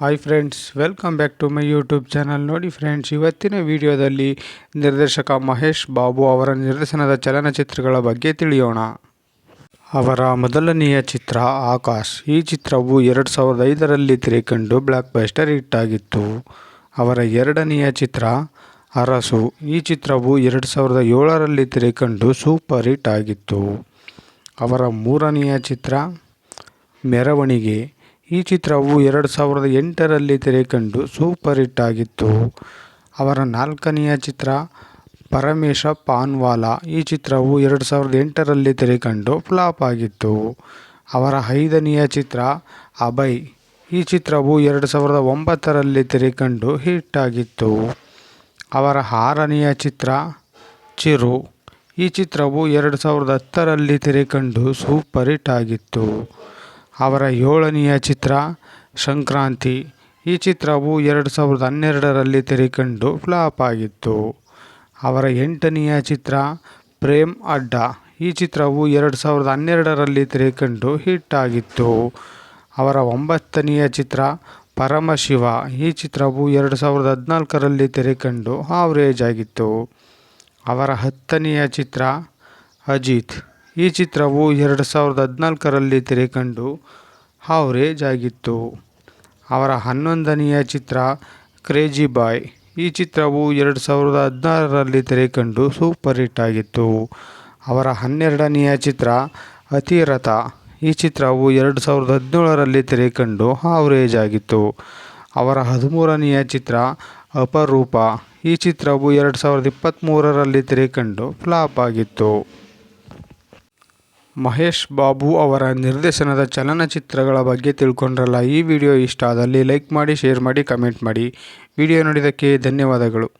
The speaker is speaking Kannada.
Hi friends welcome back to my YouTube channel ನೋಡಿ ಫ್ರೆಂಡ್ಸ್ ಇವತ್ತಿನ ವಿಡಿಯೋದಲ್ಲಿ ನಿರ್ದೇಶಕ ಮಹೇಶ್ ಬಾಬು ಅವರ ನಿರ್ದೇಶನದ ಚಲನಚಿತ್ರಗಳ ಬಗ್ಗೆ ತಿಳಿಯೋಣ. ಅವರ ಮೊದಲನೆಯ ಚಿತ್ರ ಆಕಾಶ್. ಈ ಚಿತ್ರವು ಎರಡು ಸಾವಿರದ ಐದರಲ್ಲಿ ತೆರೆಕಂಡು ಬ್ಲ್ಯಾಕ್ ಬಸ್ಟರ್ ಹಿಟ್ ಆಗಿತ್ತು. ಅವರ ಎರಡನೆಯ ಚಿತ್ರ ಅರಸು. ಈ ಚಿತ್ರವು ಎರಡು ಸಾವಿರದ ಏಳರಲ್ಲಿ ತೆರೆಕಂಡು ಸೂಪರ್ ಹಿಟ್ ಆಗಿತ್ತು. ಅವರ ಮೂರನೆಯ ಚಿತ್ರ ಮೆರವಣಿಗೆ. ಈ ಚಿತ್ರವು ಎರಡು ಸಾವಿರದ ಎಂಟರಲ್ಲಿ ತೆರೆಕಂಡು ಸೂಪರ್ ಹಿಟ್ ಆಗಿತ್ತು. ಅವರ ನಾಲ್ಕನೆಯ ಚಿತ್ರ ಪರಮೇಶ ಪಾನ್ವಾಲಾ. ಈ ಚಿತ್ರವು ಎರಡು ಸಾವಿರದ ಎಂಟರಲ್ಲಿ ತೆರೆಕಂಡು ಫ್ಲಾಪ್ ಆಗಿತ್ತು. ಅವರ ಐದನೆಯ ಚಿತ್ರ ಅಭಯ್. ಈ ಚಿತ್ರವು ಎರಡು ಸಾವಿರದ ಒಂಬತ್ತರಲ್ಲಿ ತೆರೆಕಂಡು ಹಿಟ್ ಆಗಿತ್ತು. ಅವರ ಆರನೆಯ ಚಿತ್ರ ಚಿರು. ಈ ಚಿತ್ರವು ಎರಡು ಸಾವಿರದ ಹತ್ತರಲ್ಲಿ ತೆರೆಕಂಡು ಸೂಪರ್ ಹಿಟ್ ಆಗಿತ್ತು. ಅವರ ಏಳನೆಯ ಚಿತ್ರ ಸಂಕ್ರಾಂತಿ. ಈ ಚಿತ್ರವು ಎರಡು ಸಾವಿರದ ಹನ್ನೆರಡರಲ್ಲಿ ತೆರೆಕಂಡು ಫ್ಲಾಪ್ ಆಗಿತ್ತು. ಅವರ ಎಂಟನೆಯ ಚಿತ್ರ ಪ್ರೇಮ್ ಅಡ್ಡ. ಈ ಚಿತ್ರವು ಎರಡು ಸಾವಿರದ ಹನ್ನೆರಡರಲ್ಲಿ ತೆರೆಕಂಡು ಹಿಟ್ ಆಗಿತ್ತು. ಅವರ ಒಂಬತ್ತನೆಯ ಚಿತ್ರ ಪರಮಶಿವ. ಈ ಚಿತ್ರವು ಎರಡು ಸಾವಿರದ ಹದಿನಾಲ್ಕರಲ್ಲಿ ತೆರೆಕಂಡು ಆವ್ರೇಜ್ ಆಗಿತ್ತು. ಅವರ ಹತ್ತನೆಯ ಚಿತ್ರ ಅಜಿತ್. ಈ ಚಿತ್ರವು ಎರಡು ಸಾವಿರದ ಹದಿನಾಲ್ಕರಲ್ಲಿ ತೆರೆಕಂಡು ಹಾವ್ರೇಜ್ ಆಗಿತ್ತು ಅವರ ಹನ್ನೊಂದನೆಯ ಚಿತ್ರ ಕ್ರೇಜಿ ಬಾಯ್. ಈ ಚಿತ್ರವು ಎರಡು ಸಾವಿರದ ಹದಿನಾರರಲ್ಲಿ ತೆರೆಕಂಡು ಸೂಪರ್ ಹಿಟ್ ಆಗಿತ್ತು. ಅವರ ಹನ್ನೆರಡನೆಯ ಚಿತ್ರ ಅತಿರಥ. ಈ ಚಿತ್ರವು ಎರಡು ಸಾವಿರದ ಹದಿನೇಳರಲ್ಲಿ ತೆರೆಕಂಡು ಹಾವ್ರೇಜ್ ಆಗಿತ್ತು ಅವರ ಹದಿಮೂರನೆಯ ಚಿತ್ರ ಅಪರೂಪ. ಈ ಚಿತ್ರವು ಎರಡು ಸಾವಿರದ ಇಪ್ಪತ್ತ್ಮೂರರಲ್ಲಿ ತೆರೆಕಂಡು ಫ್ಲಾಪ್ ಆಗಿತ್ತು. ಮಹೇಶ್ ಬಾಬು ಅವರ ನಿರ್ದೇಶನದ ಚಲನಚಿತ್ರಗಳ ಬಗ್ಗೆ ತಿಳ್ಕೊಂಡ್ರಲ್ಲ. ಈ ವಿಡಿಯೋ ಇಷ್ಟ ಆದಲ್ಲಿ ಲೈಕ್ ಮಾಡಿ, ಶೇರ್ ಮಾಡಿ, ಕಮೆಂಟ್ ಮಾಡಿ. ವಿಡಿಯೋ ನೋಡಿದ್ದಕ್ಕೆ ಧನ್ಯವಾದಗಳು.